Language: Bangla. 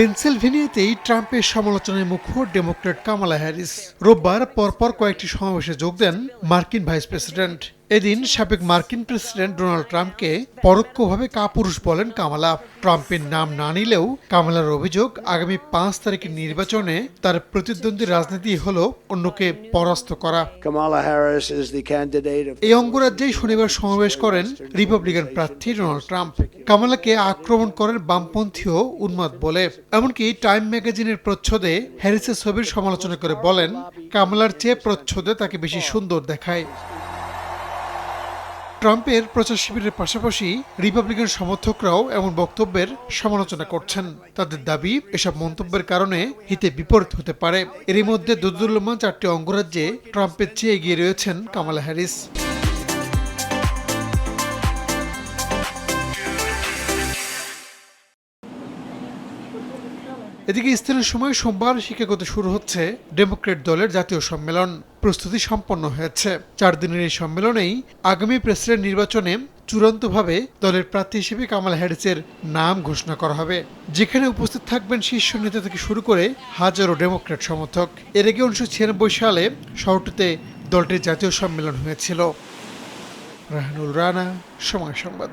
পেনসিলভেনিয়াতেই ট্রাম্পের সমালোচনায় মুখর ডেমোক্রেট কামালা হ্যারিস। রোববার পরপর কয়েকটি সমাবেশে যোগ দেন মার্কিন ভাইস প্রেসিডেন্ট। এদিন সাবেক মার্কিন প্রেসিডেন্ট ডোনাল্ড ট্রাম্পকে পরোক্ষভাবে কাপুরুষ বলেন কামালা। ট্রাম্পের নাম না নিলেও কামালার অভিযোগ আগামী পাঁচ তারিখের নির্বাচনে তার প্রতিদ্বন্দ্বী রাজনীতি হল অন্যকে পরাস্ত করা। এই অঙ্গরাজ্যেই শনিবার সমাবেশ করেন রিপাবলিকান প্রার্থী ডোনাল্ড ট্রাম্প। কামালাকে আক্রমণ করেন বামপন্থীও উন্মাদ বলে। এমনকি টাইম ম্যাগাজিনের প্রচ্ছদে হ্যারিসের ছবির সমালোচনা করে বলেন কামালার চেয়ে প্রচ্ছদে তাকে বেশি সুন্দর দেখায়। ট্রাম্পের প্রচার শিবিরের পাশাপাশি রিপাবলিকান সমর্থকরাও এমন বক্তব্যের সমালোচনা করছেন। তাদের দাবি, এসব মন্তব্যের কারণে হিতে বিপরীত হতে পারে। এরই মধ্যে দুদুল্যমান চারটি অঙ্গরাজ্যে ট্রাম্পের চেয়ে এগিয়ে রয়েছেন কামালা হ্যারিস। এদিকে স্থানীয় সময় সোমবার শিকাগোতে শুরু হচ্ছে ডেমোক্রেট দলের জাতীয় সম্মেলন। প্রস্তুতি সম্পন্ন হয়েছে। চার দিনের এই সম্মেলনেই আগামী প্রেসিডেন্ট নির্বাচনে চূড়ান্তভাবে দলের প্রার্থী হিসেবে কামাল হ্যারিসের নাম ঘোষণা করা হবে। যেখানে উপস্থিত থাকবেন শীর্ষ নেতা থেকে শুরু করে হাজারো ডেমোক্রেট সমর্থক। এর আগে উনিশশো ছিয়ানব্বই সালে শহরটিতে দলটির জাতীয় সম্মেলন হয়েছিল। রাহানুল রানা, সময় সংবাদ।